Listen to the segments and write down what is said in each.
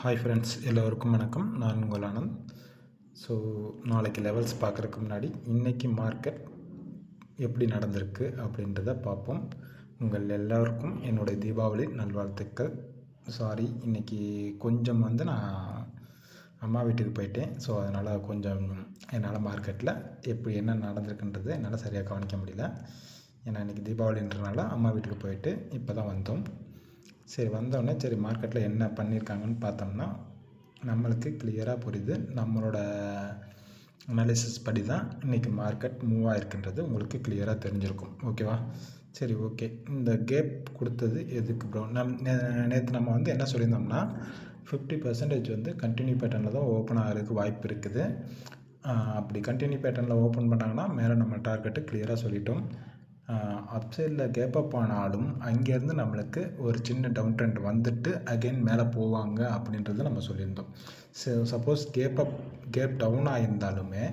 Hi friends எல்லோருக்கும் வணக்கம். நான் உங்கள் ஆனந்த். ஸோ நாளைக்கு லெவல்ஸ் பார்க்குறதுக்கு முன்னாடி இன்றைக்கி மார்க்கெட் எப்படி நடந்திருக்கு அப்படின்றத பார்ப்போம். உங்கள் எல்லோருக்கும் என்னுடைய தீபாவளி நல்வாழ்த்துக்கள். சாரி இன்றைக்கி கொஞ்சம் வந்து நான் அம்மா வீட்டுக்கு போயிட்டேன். ஸோ அதனால் கொஞ்சம் என்னால் மார்க்கெட்டில் எப்படி என்ன நடந்திருக்குன்றது என்னால் சரியாக கவனிக்க முடியல. ஏன்னா இன்றைக்கி தீபாவளின்றனால அம்மா வீட்டுக்கு போயிட்டு இப்போ தான் வந்தோம். சரி வந்தோடனே சரி மார்க்கெட்டில் என்ன பண்ணியிருக்காங்கன்னு பார்த்தோம்னா நம்மளுக்கு கிளியராக புரியுது. நம்மளோட அனாலிசிஸ் படி தான் இன்றைக்கி மார்க்கெட் மூவ் ஆகிருக்குன்றது உங்களுக்கு கிளியராக தெரிஞ்சிருக்கும். ஓகேவா சரி ஓகே இந்த கேப் கொடுத்தது எதுக்கு ப்ரோ நம் நேற்று நம்ம வந்து என்ன சொல்லியிருந்தோம்னா ஃபிஃப்டி பர்சன்டேஜ் வந்து கண்டினியூ பேட்டர்னில் தான் ஓப்பன் ஆகிறதுக்கு வாய்ப்பு இருக்குது. அப்படி கண்டினியூ பேட்டர்னில் ஓப்பன் பண்ணாங்கன்னா மேலே நம்ம டார்கெட்டு கிளியராக சொல்லிட்டோம். அப்சைடில் கேப் அப் ஆனாலும் அங்கேருந்து நம்மளுக்கு ஒரு சின்ன டவுன் ட்ரெண்ட் வந்துட்டு அகெயின் மேலே போவாங்க அப்படின்றத நம்ம சொல்லியிருந்தோம். So suppose gap up gap down ஆகியிருந்தாலுமே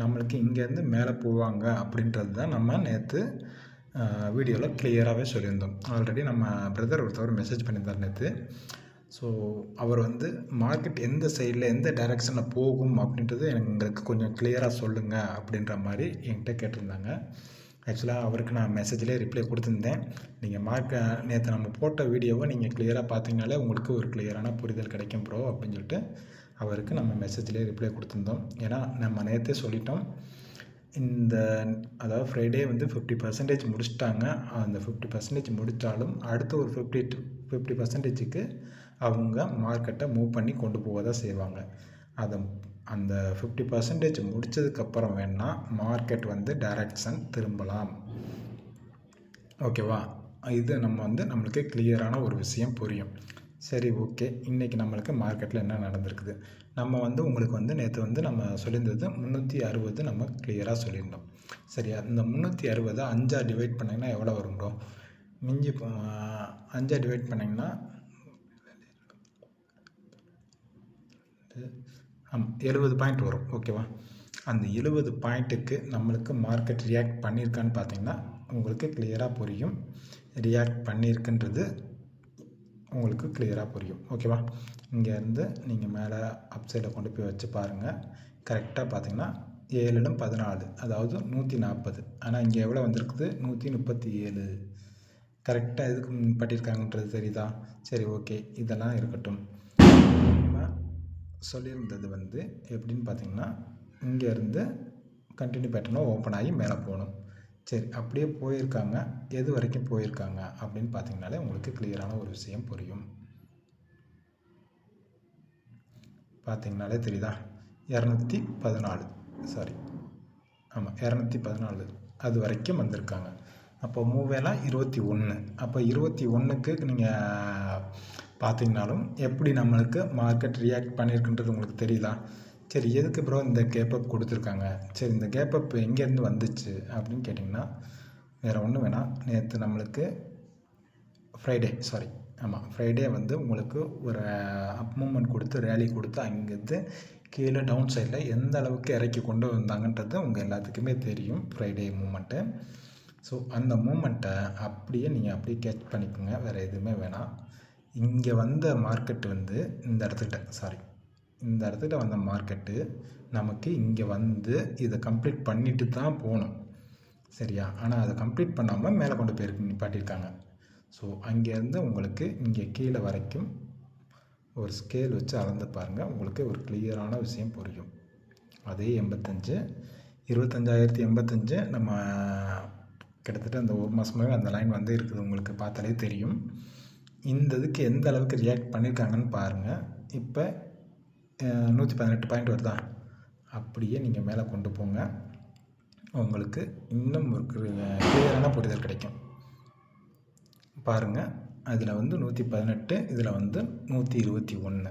நம்மளுக்கு இங்கேருந்து மேலே போவாங்க அப்படின்றது தான் நம்ம நேற்று வீடியோவில் கிளியராகவே சொல்லியிருந்தோம். ஆல்ரெடி நம்ம பிரதர் ஒருத்தவர் மெசேஜ் பண்ணியிருந்தார் நேற்று ஸோ அவர் வந்து மார்க்கெட் எந்த சைடில் எந்த டைரெக்ஷனில் போகும் அப்படின்றது எங்களுக்கு கொஞ்சம் கிளியராக சொல்லுங்கள் அப்படின்ற மாதிரி என்கிட்ட கேட்டிருந்தாங்க. ஆக்சுவலாக அவருக்கு நான் மெசேஜ்லேயே ரிப்ளை கொடுத்துருந்தேன். நீங்கள் மார்க் நேற்று நம்ம போட்ட வீடியோவை நீங்கள் கிளியராக பார்த்தீங்கனாலே உங்களுக்கு ஒரு கிளியரான புரிதல் கிடைக்கும் ப்ரோ அப்படின்னு சொல்லிட்டு அவருக்கு நம்ம மெசேஜ்லேயே ரிப்ளை கொடுத்துருந்தோம். ஏன்னா நம்ம நேற்றே சொல்லிட்டோம். இந்த அதாவது ஃப்ரைடே வந்து ஃபிஃப்டி பர்சன்டேஜ் முடிச்சிட்டாங்க. அந்த ஃபிஃப்டி பர்சன்டேஜ் முடித்தாலும் அடுத்த ஒரு ஃபிஃப்டி ஃபிஃப்டி பர்சன்டேஜுக்கு அவங்க மார்க்கெட்டை மூவ் பண்ணி கொண்டு போக தான் செய்வாங்க. அதை அந்த ஃபிஃப்டி பர்சன்டேஜ் முடித்ததுக்கப்புறம் வேணால் மார்க்கெட் வந்து டைரக்ஷன் திரும்பலாம். ஓகேவா இது நம்ம வந்து நம்மளுக்கு கிளியரான ஒரு விஷயம் புரியும். சரி ஓகே இன்றைக்கி நம்மளுக்கு மார்க்கெட்டில் என்ன நடந்திருக்குது? நம்ம வந்து உங்களுக்கு வந்து நேற்று வந்து நம்ம சொல்லியிருந்தது முந்நூற்றி அறுபது நம்ம கிளியராக சொல்லியிருந்தோம். சரியா? இந்த முந்நூற்றி அறுபதை அஞ்சாக டிவைட் பண்ணிங்கன்னா எவ்வளோ வரும் மிஞ்சி அஞ்சாக டிவைட் பண்ணிங்கன்னா ஆமாம் எழுபது பாயிண்ட் வரும் ஓகேவா அந்த எழுபது பாயிண்ட்டுக்கு நம்மளுக்கு மார்க்கெட் ரியாக்ட் பண்ணியிருக்கான்னு பார்த்தீங்கன்னா உங்களுக்கு கிளியராக புரியும். ரியாக்ட் பண்ணியிருக்குன்றது உங்களுக்கு கிளியராக புரியும் ஓகேவா இங்கேருந்து நீங்கள் மேலே அப் சைடில் கொண்டு போய் வச்சு பாருங்கள் கரெக்டாக பார்த்தீங்கன்னா ஏழுலும் பதினாலு அதாவது நூற்றி நாற்பது ஆனால் இங்கே எவ்வளோ வந்திருக்குது? நூற்றி முப்பத்தி ஏழு கரெக்டாக எதுக்கு பண்ணியிருக்காங்கன்றது தெரியுதா? சரி ஓகே இதெல்லாம் இருக்கட்டும். சொல்லியிருந்தது வந்து எப்படின்னு பார்த்தீங்கன்னா இங்கேருந்து கண்டினியூ பேட்டர்னில் ஓப்பன் ஆகி மேலே போகணும். சரி அப்படியே போயிருக்காங்க. எது வரைக்கும் போயிருக்காங்க அப்படின்னு பார்த்தீங்கனாலே உங்களுக்கு கிளியரான ஒரு விஷயம் புரியும். பார்த்தீங்கனாலே தெரியுதா? இரநூத்தி பதினாலு. சாரி ஆமாம் இரநூத்தி பதினாலு. அது வரைக்கும் வந்திருக்காங்க. அப்போ மூவேலாம் இருபத்தி ஒன்று அப்போ இருபத்தி ஒன்றுக்கு நீங்கள் பார்த்தீங்கனாலும் எப்படி நம்மளுக்கு மார்க்கெட் ரியாக்ட் பண்ணியிருக்குன்றது உங்களுக்கு தெரியுதா? சரி எதுக்கு ப்ரோ இந்த கேப்பப் கொடுத்துருக்காங்க? சரி இந்த கேப்பப் எங்கேருந்து வந்துச்சு அப்படின்னு கேட்டிங்கன்னா வேறு ஒன்றும் வேணாம். நேற்று நம்மளுக்கு ஃப்ரைடே சாரி ஆமாம் ஃப்ரைடே வந்து உங்களுக்கு ஒரு uh, அப் மூமெண்ட் கொடுத்து ரேலி கொடுத்து அங்கேருந்து கீழே டவுன் சைடில் எந்த அளவுக்கு இறக்கி கொண்டு வந்தாங்கன்றது உங்கள் எல்லாத்துக்குமே தெரியும் ஃப்ரைடே மூமெண்ட்டு ஸோ அந்த மூமெண்ட்டை அப்படியே நீங்கள் அப்படியே கேட்ச் பண்ணிக்கோங்க. வேறு எதுவுமே வேணாம். இங்கே வந்த மார்க்கெட்டு வந்து இந்த இடத்துக்கிட்ட சாரி இந்த இடத்துக்கிட்ட வந்த மார்க்கெட்டு நமக்கு இங்கே வந்து இதை கம்ப்ளீட் பண்ணிட்டு தான் போகணும். சரியா? ஆனால் அதை கம்ப்ளீட் பண்ணாமல் மேலே கொண்டு போயிருக்கு நிப்பாட்டியிருக்காங்க. ஸோ அங்கேருந்து உங்களுக்கு இங்கே கீழே வரைக்கும் ஒரு ஸ்கேல் வச்சு அளந்து பாருங்கள் உங்களுக்கு ஒரு கிளியரான விஷயம் புரியும். அதே எண்பத்தஞ்சு இருபத்தஞ்சாயிரத்தி எண்பத்தஞ்சு நம்ம கிட்டத்தட்ட அந்த ஒரு மாதமாகவே அந்த லைன் வந்து இருக்குது. உங்களுக்கு பார்த்தாலே தெரியும். இந்த இதுக்கு எந்த அளவுக்கு ரியாக்ட் பண்ணியிருக்காங்கன்னு பாருங்கள் இப்போ நூற்றி பதினெட்டு பாயிண்ட் வருதா? அப்படியே நீங்கள் மேலே கொண்டு போங்க. உங்களுக்கு இன்னும் ஒரு கிளியரான புரிதல் கிடைக்கும். பாருங்கள் அதில் வந்து நூற்றி பதினெட்டு இதில் வந்து நூற்றி இருபத்தி ஒன்று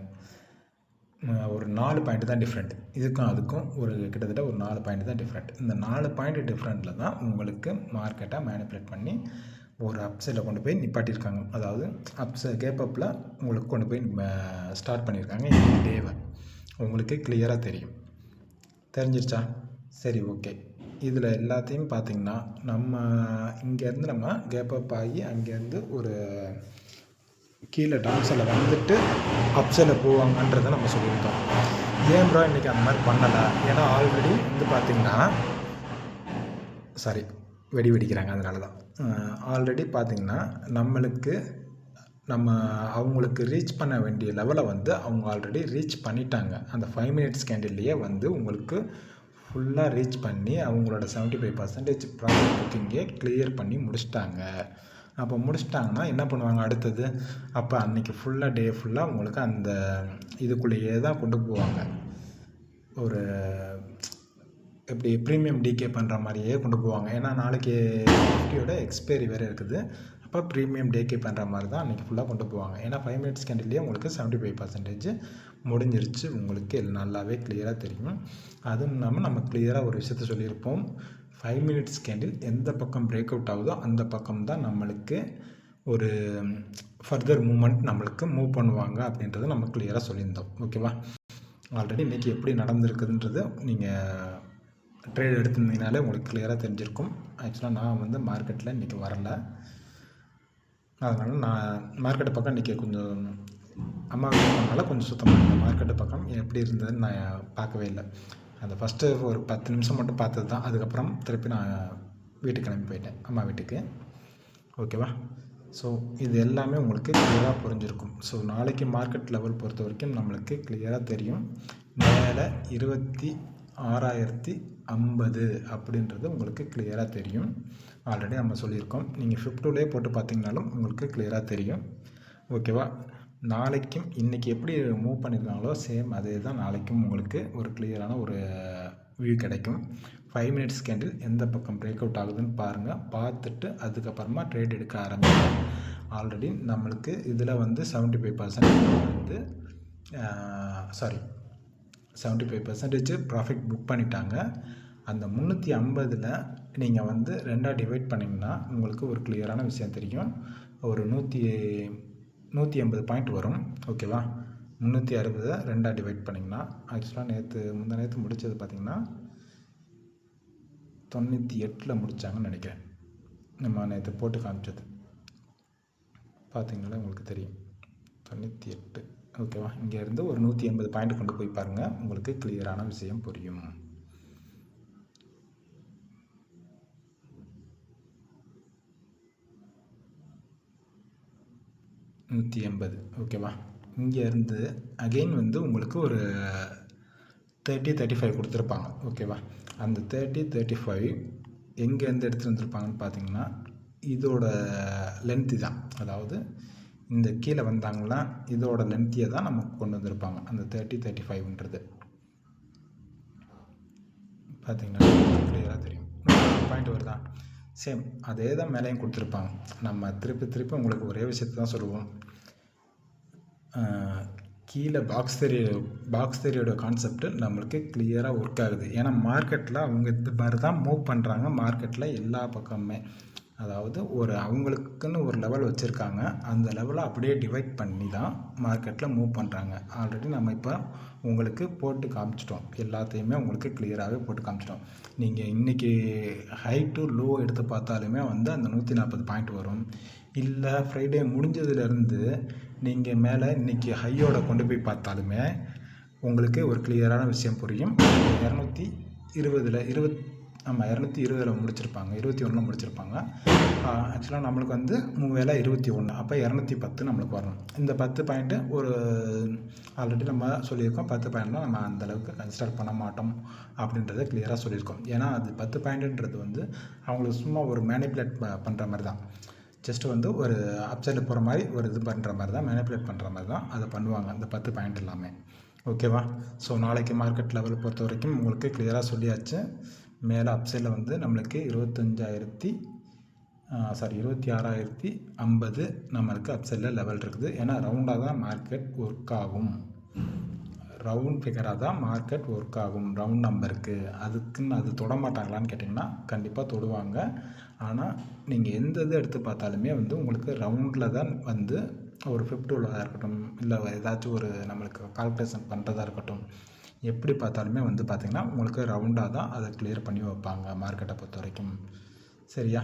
ஒரு நாலு பாயிண்ட் தான் டிஃப்ரெண்ட் இதுக்கும் அதுக்கும் ஒரு கிட்டத்தட்ட ஒரு நாலு பாயிண்ட் தான் டிஃப்ரெண்ட் இந்த நாலு பாயிண்ட் டிஃப்ரெண்ட்டில் தான் உங்களுக்கு மார்க்கெட்டை மேனிப்புலேட் பண்ணி ஒரு அப்சைடில் கொண்டு போய் நிப்பாட்டியிருக்காங்க. அதாவது அப்ச கேப்பப்பில் உங்களுக்கு கொண்டு போய் ஸ்டார்ட் பண்ணியிருக்காங்க. இந்த டேவை உங்களுக்கு கிளியராக தெரியும். தெரிஞ்சிருச்சா? சரி ஓகே இதில் எல்லாத்தையும் பார்த்திங்கன்னா நம்ம இங்கேருந்து நம்ம கேப்பப் ஆகி அங்கேருந்து ஒரு கீழே டான்ஸில் வந்துட்டு அப்சைடில் போவாங்கன்றதை நம்ம சொல்லியிருக்கோம் ஏன் ப்ரோ இன்றைக்கி அந்த மாதிரி பண்ணலை? ஏன்னா ஆல்ரெடி வந்து பார்த்திங்கன்னா சாரி வெடி வெடிக்கிறாங்க அதனால தான் ஆல்ரெடி பார்த்திங்கன்னா நம்மளுக்கு நம்ம அவங்களுக்கு ரீச் பண்ண வேண்டிய லெவலை வந்து அவங்க ஆல்ரெடி ரீச் பண்ணிட்டாங்க. அந்த ஃபைவ் மினிட்ஸ் கேண்டில்லையே வந்து உங்களுக்கு ஃபுல்லாக ரீச் பண்ணி அவங்களோட செவன்ட்டி ஃபைவ் பர்சன்டேஜ் ப்ராடக்ட் புக்கிங்கே கிளியர் பண்ணி முடிச்சிட்டாங்க. அப்போ முடிச்சிட்டாங்கன்னா என்ன பண்ணுவாங்க அடுத்தது? அப்போ அன்றைக்கி ஃபுல்லாக டே ஃபுல்லாக உங்களுக்கு அந்த இதுக்குள்ளேயே தான் கொண்டு போவாங்க. ஒரு எப்படி ப்ரீமியம் டிகே பண்ணுற மாதிரியே கொண்டு போவாங்க. ஏன்னா நாளைக்கு நிஃப்டியோட எக்ஸ்பைரி வேறு இருக்குது. அப்போ ப்ரீமியம் டேக்கே பண்ணுற மாதிரி தான் அன்றைக்கி ஃபுல்லாக கொண்டு போவாங்க. ஏன்னா ஃபைவ் மினிட்ஸ் கேண்டிலேயே உங்களுக்கு செவன்ட்டி ஃபைவ் பர்சன்டேஜ் முடிஞ்சிருச்சு. உங்களுக்கு நல்லாவே கிளியராக தெரியும். அதுவும் இல்லாமல் நம்ம கிளியராக ஒரு விஷயத்த சொல்லியிருப்போம். ஃபைவ் மினிட்ஸ் கேண்டில் எந்த பக்கம் பிரேக் அவுட் ஆகுதோ அந்த பக்கம் தான் நம்மளுக்கு ஒரு ஃபர்தர் மூமெண்ட் நம்மளுக்கு மூவ் பண்ணுவாங்க அப்படின்றத நம்ம கிளியராக சொல்லியிருந்தோம். ஓகேவா ஆல்ரெடி இன்றைக்கி எப்படி நடந்திருக்குதுன்றது நீங்கள் ட்ரேட் எடுத்திருந்தீங்கனாலே உங்களுக்கு கிளியராக தெரிஞ்சிருக்கும். ஆக்சுவலாக நான் வந்து மார்க்கெட்டில் இன்றைக்கி வரல. அதனால் நான் மார்க்கெட்டு பக்கம் இன்றைக்கி கொஞ்சம் அம்மா வீட்டுனால கொஞ்சம் சுத்தமாக மார்க்கெட்டு பக்கம் எப்படி இருந்ததுன்னு நான் பார்க்கவே இல்லை. அந்த ஃபஸ்ட்டு ஒரு பத்து நிமிஷம் மட்டும் பார்த்தது தான். அதுக்கப்புறம் திருப்பி நான் வீட்டுக்கு கிளம்பி போயிட்டேன் அம்மா வீட்டுக்கு. ஓகேவா ஸோ இது எல்லாமே உங்களுக்கு கிளியராக புரிஞ்சிருக்கும். ஸோ நாளைக்கு மார்க்கெட் லெவல் பொறுத்த வரைக்கும் நம்மளுக்கு கிளியராக தெரியும். மேலே இருபத்தி ஆறாயிரத்தி ஐம்பது அப்படின்றது உங்களுக்கு கிளியராக தெரியும். ஆல்ரெடி நம்ம சொல்லியிருக்கோம். நீங்கள் ஃபிஃப்டூலே போட்டு பார்த்தீங்கனாலும் உங்களுக்கு கிளியராக தெரியும். ஓகேவா நாளைக்கும் இன்றைக்கி எப்படி மூவ் பண்ணியிருக்காங்களோ சேம் அதே தான் நாளைக்கும் உங்களுக்கு ஒரு கிளியரான ஒரு வியூ கிடைக்கும். ஃபைவ் மினிட்ஸ் கேண்டில் எந்த பக்கம் பிரேக் அவுட் ஆகுதுன்னு பாருங்கள் பார்த்துட்டு அதுக்கப்புறமா ட்ரேட் எடுக்க ஆரம்பிக்கும் ஆல்ரெடி நம்மளுக்கு இதில் வந்து செவன்ட்டி ஃபைவ் பர்சன்ட் வந்து sorry seventy five percentage profit book பண்ணிட்டாங்க. அந்த முந்நூற்றி ஐம்பதில் நீங்கள் வந்து ரெண்டாக டிவைட் பண்ணிங்கன்னா உங்களுக்கு ஒரு கிளியரான விஷயம் தெரியும். ஒரு நூற்றி நூற்றி ஐம்பது பாயிண்ட் வரும். ஓகேவா முந்நூற்றி அறுபதை ரெண்டாக டிவைட் பண்ணிங்கன்னா ஆக்சுவலாக நேற்று முந்தா நேற்று முடித்தது பார்த்திங்கன்னா தொண்ணூற்றி எட்டில் முடித்தாங்கன்னு நினைக்கிறேன். நம்ம நேற்று போட்டு காமிச்சது. பார்த்தீங்கன்னா உங்களுக்கு தெரியும். தொண்ணூற்றி எட்டு. ஓகேவா இங்கேருந்து ஒரு நூற்றி எண்பது பாயிண்ட் கொண்டு போய் பாருங்கள் உங்களுக்கு கிளியரான விஷயம் புரியும். நூற்றி எண்பது. ஓகேவா இங்கேருந்து அகெயின் வந்து உங்களுக்கு ஒரு தேர்ட்டி தேர்ட்டி ஃபைவ் கொடுத்துருப்பாங்க ஓகேவா அந்த தேர்ட்டி தேர்ட்டி ஃபைவ் எங்கேருந்து எடுத்துகிட்டு வந்திருப்பாங்கன்னு பார்த்தீங்கன்னா இதோட லென்த்து தான். அதாவது இந்த கீழே வந்தாங்கன்னா இதோட லென்த்தியை தான் நமக்கு கொண்டு வந்திருப்பாங்க. அந்த தேர்ட்டி தேர்ட்டி ஃபைவ்ன்றது பார்த்தீங்கன்னா கிளியராக தெரியும். பாயிண்ட் வருதா? சேம் அதே தான் மேலேயும் கொடுத்துருப்பாங்க. நம்ம திருப்பி திருப்பி உங்களுக்கு ஒரே விஷயத்தை தான் சொல்லுவோம். கீழே பாக்ஸ் தெரிய பாக்ஸ் தெரியோட கான்செப்ட்டு நம்மளுக்கு கிளியராக ஒர்க் ஆகுது. ஏன்னா மார்க்கெட்டில் அவங்க இந்த மாதிரி தான் மூவ் பண்ணுறாங்க மார்க்கெட்டில் எல்லா பக்கமுமே. அதாவது ஒரு அவங்களுக்குன்னு ஒரு லெவல் வச்சுருக்காங்க. அந்த லெவலை அப்படியே டிவைட் பண்ணி தான் மார்க்கெட்டில் மூவ் பண்ணுறாங்க ஆல்ரெடி நம்ம இப்போ உங்களுக்கு போட்டு காமிச்சிட்டோம். எல்லாத்தையுமே உங்களுக்கு கிளியராகவே போட்டு காமிச்சிட்டோம். நீங்கள் இன்றைக்கி ஹை டு லோ எடுத்து பார்த்தாலுமே வந்து அந்த நூற்றி நாற்பது பாயிண்ட் வரும். இல்லை ஃப்ரைடே முடிஞ்சதுலேருந்து நீங்கள் மேலே இன்றைக்கி ஹையோட கொண்டு போய் பார்த்தாலுமே உங்களுக்கு ஒரு கிளியரான விஷயம் புரியும். இரநூத்தி இருபதில் இருபத் ஆமாம் இரநூத்தி இருபதில் முடிச்சிருப்பாங்க இருபத்தி ஒன்றில் முடிச்சிருப்பாங்க. ஆக்சுவலாக நம்மளுக்கு வந்து மூவேல இருபத்தி ஒன்று அப்போ இரநூத்தி பத்து நம்மளுக்கு வரணும். இந்த பத்து பாயிண்ட்டு ஒரு ஆல்ரெடி நம்ம சொல்லியிருக்கோம் பத்து பாயிண்ட்லாம் நம்ம அந்தளவுக்கு கன்சிடர் பண்ண மாட்டோம் அப்படின்றத கிளியராக சொல்லியிருக்கோம். ஏன்னா அது பத்து பாயிண்ட்டுன்றது வந்து அவங்களுக்கு சும்மா ஒரு மேனிப்புலேட் பண்ணுற மாதிரி தான் ஜஸ்ட்டு வந்து ஒரு அப்சைடில் போகிற மாதிரி ஒரு இது பண்ணுற மாதிரி தான் மேனிப்புலேட் பண்ணுற மாதிரி தான் அதை பண்ணுவாங்க அந்த பத்து பாயிண்ட் எல்லாமே. ஓகேவா ஸோ நாளைக்கு மார்க்கெட் லெவல் பொறுத்த வரைக்கும் உங்களுக்கு கிளியராக சொல்லியாச்சு. மேலே அப்சைடில் வந்து நம்மளுக்கு இருபத்தஞ்சாயிரத்தி சாரி இருபத்தி ஆறாயிரத்தி ஐம்பது நம்மளுக்கு அப்சைடில் லெவல் இருக்குது. ஏன்னா ரவுண்டாக தான் மார்க்கெட் ஒர்க் ஆகும். ரவுண்ட் ஃபிகராக தான் மார்க்கெட் ஒர்க் ஆகும். ரவுண்ட் நம்பருக்கு அதுக்குன்னு அது தொட மாட்டாங்களான்னு கேட்டிங்கன்னா கண்டிப்பாக தொடுவாங்க. ஆனால் நீங்கள் எந்த இது எடுத்து பார்த்தாலுமே வந்து உங்களுக்கு ரவுண்டில் தான் வந்து ஒரு ஃபிஃப்டி உள்ளதாக இருக்கட்டும் இல்லை ஏதாச்சும் ஒரு நம்மளுக்கு கால்குலேஷன் பண்ணுறதா இருக்கட்டும் எப்படி பார்த்தாலுமே வந்து பார்த்திங்கன்னா உங்களுக்கு ரவுண்டாக தான் அதை கிளியர் பண்ணி வைப்பாங்க மார்க்கெட்டை பொறுத்த வரைக்கும். சரியா?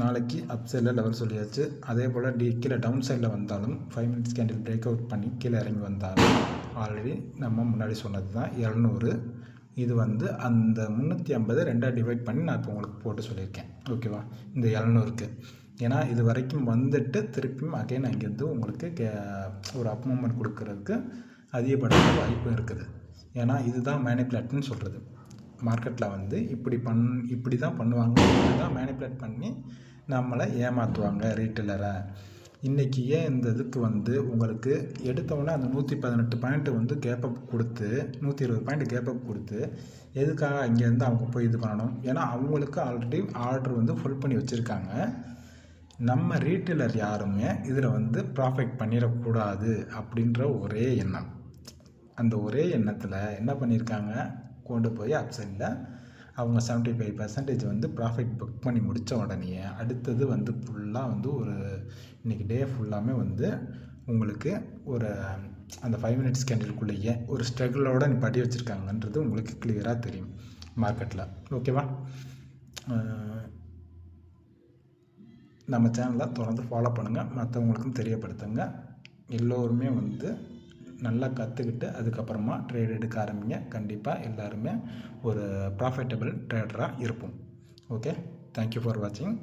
நாளைக்கு அப் சைடில் லெவல் சொல்லியாச்சு. அதே போல் டி கீழே டவுன் சைடில் வந்தாலும் five minutes candle break out பண்ணி கீழே இறங்கி வந்தாலும் ஆல்ரெடி நம்ம முன்னாடி சொன்னது தான் இரநூறு. இது வந்து அந்த முந்நூற்றி ஐம்பதை ரெண்டாக டிவைட் பண்ணி நான் இப்போ உங்களுக்கு போட்டு சொல்லியிருக்கேன். ஓகேவா இந்த இரநூறுக்கு. ஏன்னா இது வரைக்கும் வந்துட்டு திருப்பியும் அகைன் அங்கேருந்து உங்களுக்கு கே ஒரு அப் மூமெண்ட் கொடுக்கறதுக்கு அதிகப்படுத்த வாய்ப்பு இருக்குது. ஏன்னா இதுதான் மேனிப்புலேட்னு சொல்கிறது மார்க்கெட்டில் வந்து இப்படி பண் இப்படி தான் பண்ணுவாங்க. இப்படி தான் மேனிப்புலேட் பண்ணி நம்மளை ஏமாற்றுவாங்க ரீட்டெயிலரை இன்றைக்கி ஏன் இந்த இதுக்கு வந்து உங்களுக்கு எடுத்தவொடனே அந்த நூற்றி பதினெட்டு பாயிண்ட்டு வந்து கேப்பப் கொடுத்து நூற்றி இருபது பாயிண்ட் கேப்பப் கொடுத்து எதுக்காக அங்கேருந்து அவங்க போய் இது பண்ணணும்? ஏன்னா அவங்களுக்கு ஆல்ரெடி ஆர்டர் வந்து ஃபுல் பண்ணி வச்சுருக்காங்க. நம்ம ரீட்டைலர் யாருமே இதில் வந்து ப்ராஃபிட் பண்ணிடக்கூடாது அப்படின்ற ஒரே எண்ணம். அந்த ஒரே எண்ணத்தில் என்ன பண்ணியிருக்காங்க கொண்டு போய் அப்சைடில் அவங்க செவன்ட்டி ஃபைவ் பர்சன்டேஜ் வந்து ப்ராஃபிட் புக் பண்ணி முடித்த உடனே அடுத்தது வந்து ஃபுல்லாக வந்து ஒரு இன்றைக்கி டே ஃபுல்லாமே வந்து உங்களுக்கு ஒரு அந்த ஃபைவ் மினிட்ஸ் கேண்டலுக்குள்ளேயே ஒரு ஸ்ட்ரகிளோடு நிப்பாட்டி வச்சுருக்காங்கன்றது உங்களுக்கு கிளியராக தெரியும் மார்க்கெட்டில் ஓகேவா நம்ம சேனலை தொடர்ந்து ஃபாலோ பண்ணுங்கள் மற்றவங்களுக்கும் தெரியப்படுத்துங்க. எல்லோருமே வந்து நல்லா கற்றுக்கிட்டு அதுக்கப்புறமா ட்ரேட் எடுக்க ஆரம்பிங்க. கண்டிப்பாக எல்லாருமே ஒரு ப்ராஃபிட்டபிள் ட்ரேடராக இருப்போம். ஓகே தேங்க்யூ ஃபார் வாட்சிங்